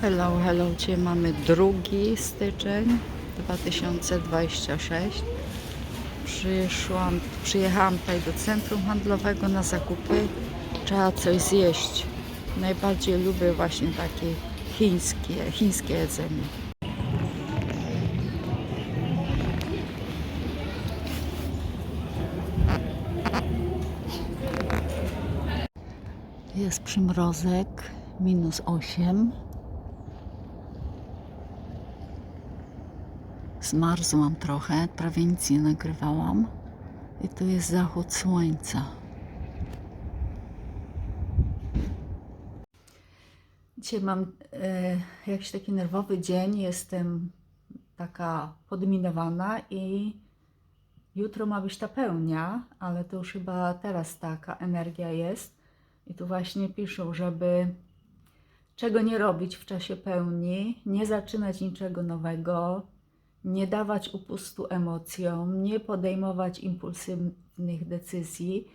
Hello, hello, dzisiaj mamy 2 styczeń 2026. Przyszłam, przyjechałam tutaj do centrum handlowego na zakupy. Trzeba coś zjeść. Najbardziej lubię właśnie takie chińskie, chińskie jedzenie. Jest przymrozek, minus 8. Zmarzłam trochę, prawie nic nie nagrywałam. I tu jest zachód słońca. Dzisiaj mam e, jakiś taki nerwowy dzień, jestem taka podminowana i jutro ma być ta pełnia, ale to już chyba teraz taka energia jest. I tu właśnie piszą, żeby czego nie robić w czasie pełni, nie zaczynać niczego nowego, nie dawać upustu emocjom, nie podejmować impulsywnych decyzji,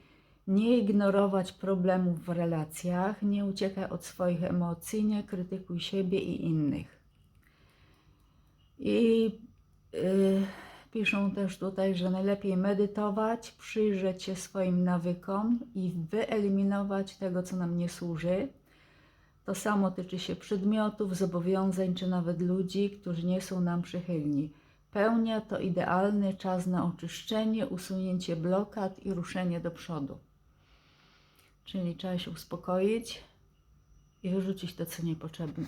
nie ignorować problemów w relacjach, nie uciekaj od swoich emocji, nie krytykuj siebie i innych. I y, piszą też tutaj, że najlepiej medytować, przyjrzeć się swoim nawykom i wyeliminować tego, co nam nie służy. To samo tyczy się przedmiotów, zobowiązań czy nawet ludzi, którzy nie są nam przychylni. Pełnia to idealny czas na oczyszczenie, usunięcie blokad i ruszenie do przodu. Czyli trzeba się uspokoić i wyrzucić to, co niepotrzebne.